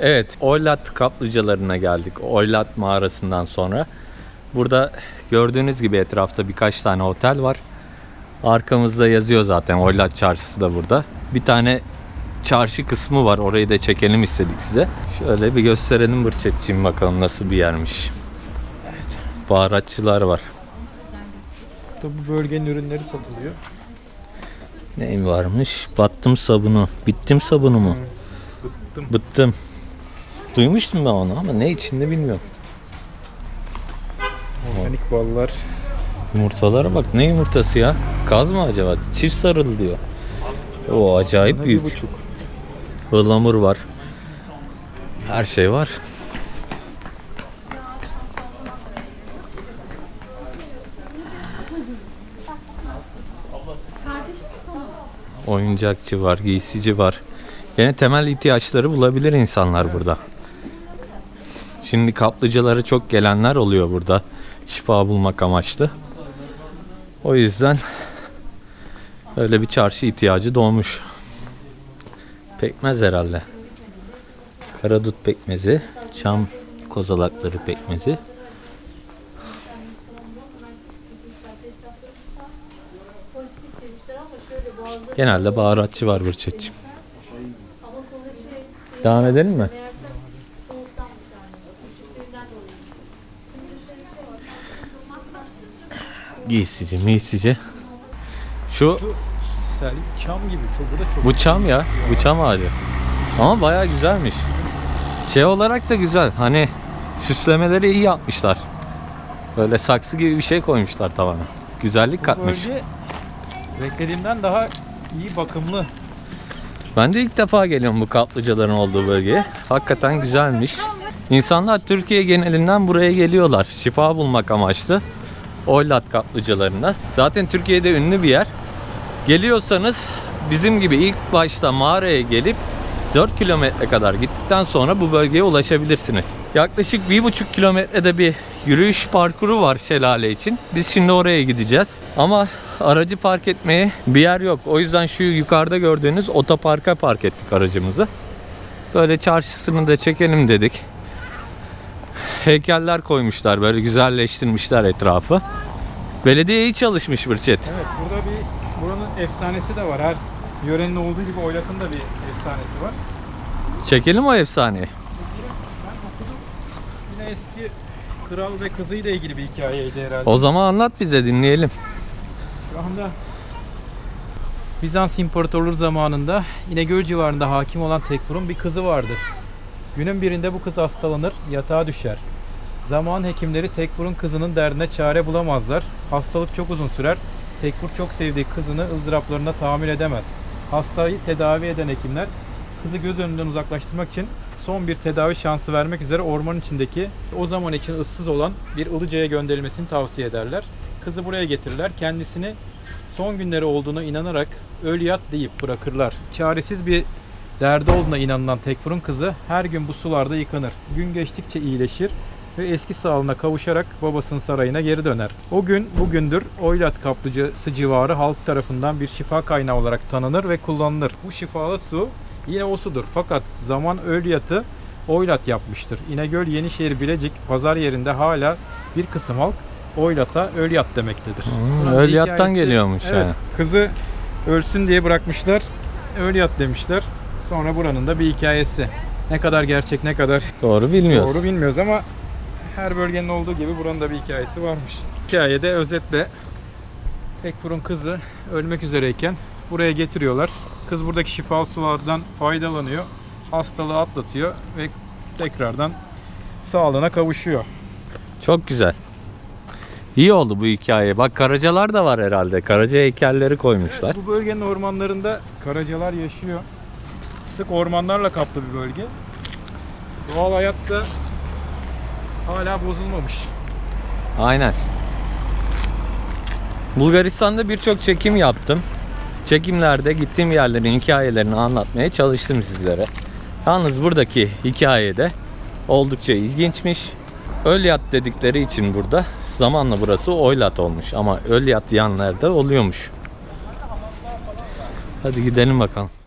Evet, Oylat kaplıcalarına geldik. Oylat mağarasından sonra. Burada gördüğünüz gibi etrafta birkaç tane otel var. Arkamızda yazıyor zaten Oylat Çarşısı da burada. Bir tane çarşı kısmı var. Orayı da çekelim istedik size. Şöyle bir gösterelim Bırçetçiğim bakalım nasıl bir yermiş. Baharatçılar var. Burada bu bölgenin ürünleri satılıyor. Neyim varmış? Battım sabunu. Bittim sabunu mu? Bıttım. Bıttım. Duymuştum ben onu ama ne içinde bilmiyorum. Organik ballar. Yumurtalara bak ne yumurtası ya? Kaz mı acaba? Çift sarılı diyor. O acayip büyük. Bir buçuk. Ihlamur var. Her şey var. Oyuncakçı var, giysici var. Yine temel ihtiyaçları bulabilir insanlar burada. Şimdi kaplıcalara çok gelenler oluyor burada. Şifa bulmak amaçlı. O yüzden öyle bir çarşı ihtiyacı doğmuş. Pekmez herhalde. Karadut pekmezi, çam kozalakları pekmezi. Genelde baharatçı var Burçetçim. Devam edelim mi? Giysici, miysici. Şu Sel, çam gibi. Çok, bu da çok. Bu çam ya. Bu çam ağacı. Ama bayağı güzelmiş. Şey olarak da güzel. Hani süslemeleri iyi yapmışlar. Böyle saksı gibi bir şey koymuşlar tavana. Güzellik Bu katmış. bölge beklediğimden daha iyi bakımlı. Ben de ilk defa geliyorum bu kaplıcaların olduğu bölgeye. Hakikaten güzelmiş. İnsanlar Türkiye genelinden buraya geliyorlar. Şifa bulmak amaçlı. Oylat kaplıcalarına. Zaten Türkiye'de ünlü bir yer. Geliyorsanız bizim gibi ilk başta mağaraya gelip 4 kilometre kadar gittikten sonra bu bölgeye ulaşabilirsiniz. Yaklaşık 1,5 kilometrede bir yürüyüş parkuru var şelale için. Biz şimdi oraya gideceğiz. Ama aracı park etmeye bir yer yok. O yüzden şu yukarıda gördüğünüz otoparka park ettik aracımızı. Böyle çarşısını da çekelim dedik. Heykeller koymuşlar böyle güzelleştirmişler etrafı. Belediye iyi çalışmış Birçet. Evet burada bir buranın efsanesi de var. Her yörenin olduğu gibi Oylat'ın da bir efsanesi var. Çekelim o efsaneyi. Ben okudum. Yine eski kral ve kızıyla ilgili bir hikayeydi herhalde. O zaman anlat bize dinleyelim. Şu anda Bizans İmparatorluğu zamanında İnegöl civarında hakim olan Tekfur'un bir kızı vardır. Günün birinde bu kız hastalanır, yatağa düşer. Zaman hekimleri Tekfur'un kızının derdine çare bulamazlar. Hastalık çok uzun sürer. Tekfur çok sevdiği kızını ızdıraplarına tahammül edemez. Hastayı tedavi eden hekimler kızı göz önünden uzaklaştırmak için son bir tedavi şansı vermek üzere orman içindeki o zaman için ıssız olan bir ılıcaya gönderilmesini tavsiye ederler. Kızı buraya getirirler. Kendisini son günleri olduğuna inanarak öl yat deyip bırakırlar. Çaresiz bir derdi olduğuna inanılan Tekfur'un kızı her gün bu sularda yıkanır. Gün geçtikçe iyileşir ve eski sağlığına kavuşarak babasının sarayına geri döner. O gün bugündür Oylat kaplıcası civarı halk tarafından bir şifa kaynağı olarak tanınır ve kullanılır. Bu şifalı su yine o sudur fakat zaman Ölyat'ı Oylat yapmıştır. İnegöl, Yenişehir, Bilecik pazar yerinde hala bir kısım halk Oylat'a Ölyat demektedir. Hmm, Ölyat'tan hikayesi- geliyormuş evet, yani. Kızı ölsün diye bırakmışlar. Ölyat demişler. Sonra buranın da bir hikayesi. Ne kadar gerçek ne kadar Doğru bilmiyoruz. doğru bilmiyoruz ama her bölgenin olduğu gibi buranın da bir hikayesi varmış. Hikayede özetle Tekfur'un kızı ölmek üzereyken buraya getiriyorlar. Kız buradaki şifalı sulardan faydalanıyor. Hastalığı atlatıyor ve tekrardan sağlığına kavuşuyor. Çok güzel. İyi oldu bu hikaye. Bak karacalar da var herhalde. Karaca heykelleri koymuşlar. Bu bölgenin ormanlarında karacalar yaşıyor. Sık ormanlarla kaplı bir bölge. Doğal hayat da hala bozulmamış. Aynen. Bulgaristan'da birçok çekim yaptım. Çekimlerde gittiğim yerlerin hikayelerini anlatmaya çalıştım sizlere. Yalnız buradaki hikayede oldukça ilginçmiş. Ölyat dedikleri için burada zamanla burası Oylat olmuş ama Ölyat yanlarda oluyormuş. Hadi gidelim bakalım.